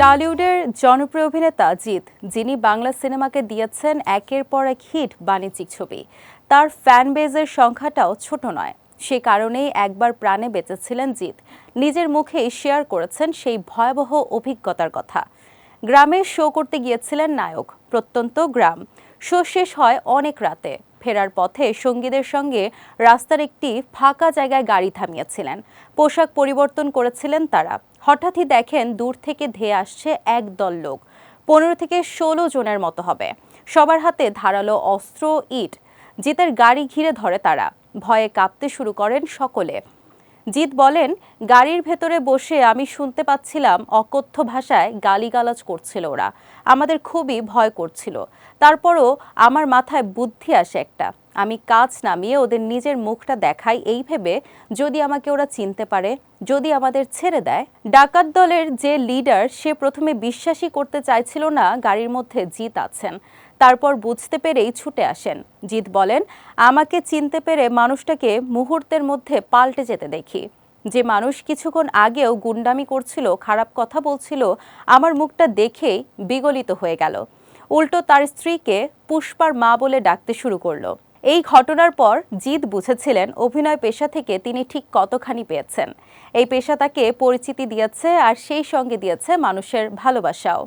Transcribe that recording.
টলিউডের জনপ্রিয় অভিনেতা জিৎ, যিনি বাংলা সিনেমাকে দিয়েছেন একের পর এক হিট বাণিজ্যিক ছবি। তার ফ্যান বেজের সংখ্যাটাও ছোট নয়। সে কারণেই একবার প্রাণে বেঁচেছিলেন জিৎ। নিজের মুখেই শেয়ার করেছেন সেই ভয়াবহ অভিজ্ঞতার কথা। গ্রামে শো করতে গিয়েছিলেন নায়ক, প্রত্যন্ত গ্রাম। শো শেষ হয় অনেক রাতে। ফেরার পথে সঙ্গীদের সঙ্গে রাস্তার একটি ফাঁকা জায়গায় গাড়ি থামিয়েছিলেন। পোশাক পরিবর্তন করেছিলেন তারা। হঠাৎই দেখেন দূর থেকে ধেয়ে আসছে একদল লোক। পনেরো থেকে ষোলো জনের মতো হবে। সবার হাতে ধারালো অস্ত্র, ইট। জিতের গাড়ি ঘিরে ধরে তারা। ভয়ে কাঁপতে শুরু করেন সকলে। জিৎ বলেন, গাড়ির ভেতরে বসে আমি শুনতে পাচ্ছিলাম অকথ্য ভাষায় গালিগালাজ করছিল ওরা। আমাদের খুবই ভয় করছিল। তারপরও আমার মাথায় বুদ্ধি আসে একটা। আমি কাজ নামিয়ে ওদের নিজের মুখটা দেখাই, এই ভেবে যদি আমাকে ওরা চিনতে পারে, যদি আমাদের ছেড়ে দেয়। ডাকাত দলের যে লিডার সে প্রথমে বিশ্বাসই করতে চাইছিল না গাড়ির মধ্যে জিত আছেন। তারপর বুঝতে পেরেই ছুটে আসেন। জিৎ বলেন, আমাকে চিনতে পেরে মানুষটাকে মুহূর্তের মধ্যে পাল্টে যেতে দেখি। যে মানুষ কিছুক্ষণ আগেও গুন্ডামি করছিল, খারাপ কথা বলছিল, আমার মুখটা দেখেই বিগলিত হয়ে গেল। উল্টো তার স্ত্রীকে পুষ্পার মা বলে ডাকতে শুরু করল। এই ঘটনার পর জিৎ বুঝেছিলেন অভিনয় পেশা থেকে তিনি ঠিক কতখানি পেয়েছেন। এই পেশা তাকে পরিচিতি দিয়েছে আর সেই সঙ্গে দিয়েছে মানুষের ভালোবাসাও।